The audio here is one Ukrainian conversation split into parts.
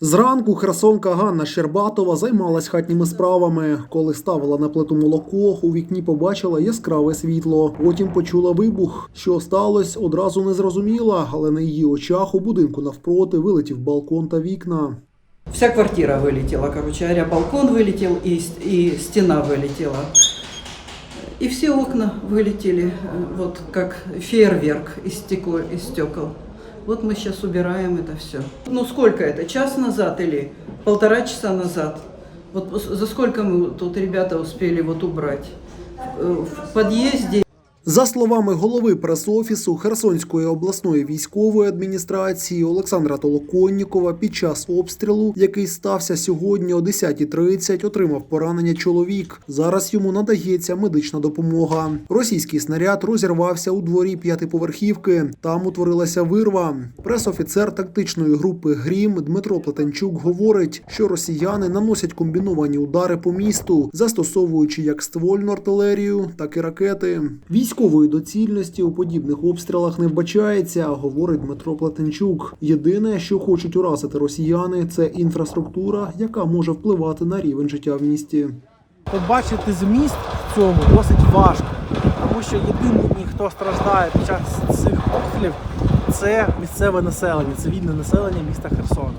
Зранку херсонка Ганна Щербатова займалась хатніми справами. Коли ставила на плиту молоко, у вікні побачила яскраве світло. Потім почула вибух. Що сталося, одразу не зрозуміла, але на її очах у будинку навпроти вилетів балкон та вікна. Вся квартира вылетела, короче говоря, балкон вылетел и, с- и стена вылетела. И все окна вылетели, э, вот как фейерверк из, стекло, из стекол. Вот мы сейчас убираем это все. Ну сколько это, час назад или полтора часа назад? Вот за сколько мы тут ребята успели вот убрать? Э, В подъезде за словами голови прес-офісу Херсонської обласної військової адміністрації Олександра Толоконнікова, під час обстрілу, який стався сьогодні о 10.30, отримав поранення чоловік. Зараз йому надається медична допомога. Російський снаряд розірвався у дворі п'ятиповерхівки. Там утворилася вирва. Пресофіцер тактичної групи Грім Дмитро Плетенчук говорить, що росіяни наносять комбіновані удари по місту, застосовуючи як ствольну артилерію, так і ракети. Військової доцільності у подібних обстрілах не вбачається, говорить Дмитро Плетенчук. Єдине, що хочуть уразити росіяни, це інфраструктура, яка може впливати на рівень життя в місті. побачити зміст в цьому досить важко, тому що єдиний, хто страждає під час цих обстрілів, це місцеве населення, цивільне населення міста Херсона.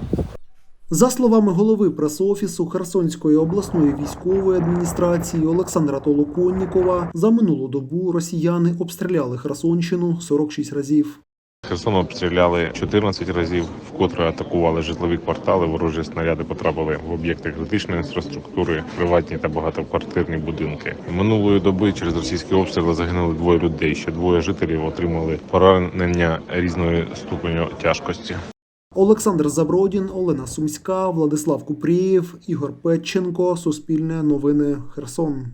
За словами голови прес-офісу Херсонської обласної військової адміністрації Олександра Толоконнікова, за минулу добу росіяни обстріляли Херсонщину 46 разів. Херсон обстріляли 14 разів, вкотре атакували житлові квартали. Ворожі снаряди потрапили в об'єкти критичної інфраструктури, приватні та багатоквартирні будинки. Минулої доби через російські обстріли загинули двоє людей. Ще двоє жителів отримали поранення різної ступеню тяжкості. Олександр Забродін, Олена Сумська, Владислав Купрієв, Ігор Петченко. Суспільне новини Херсон.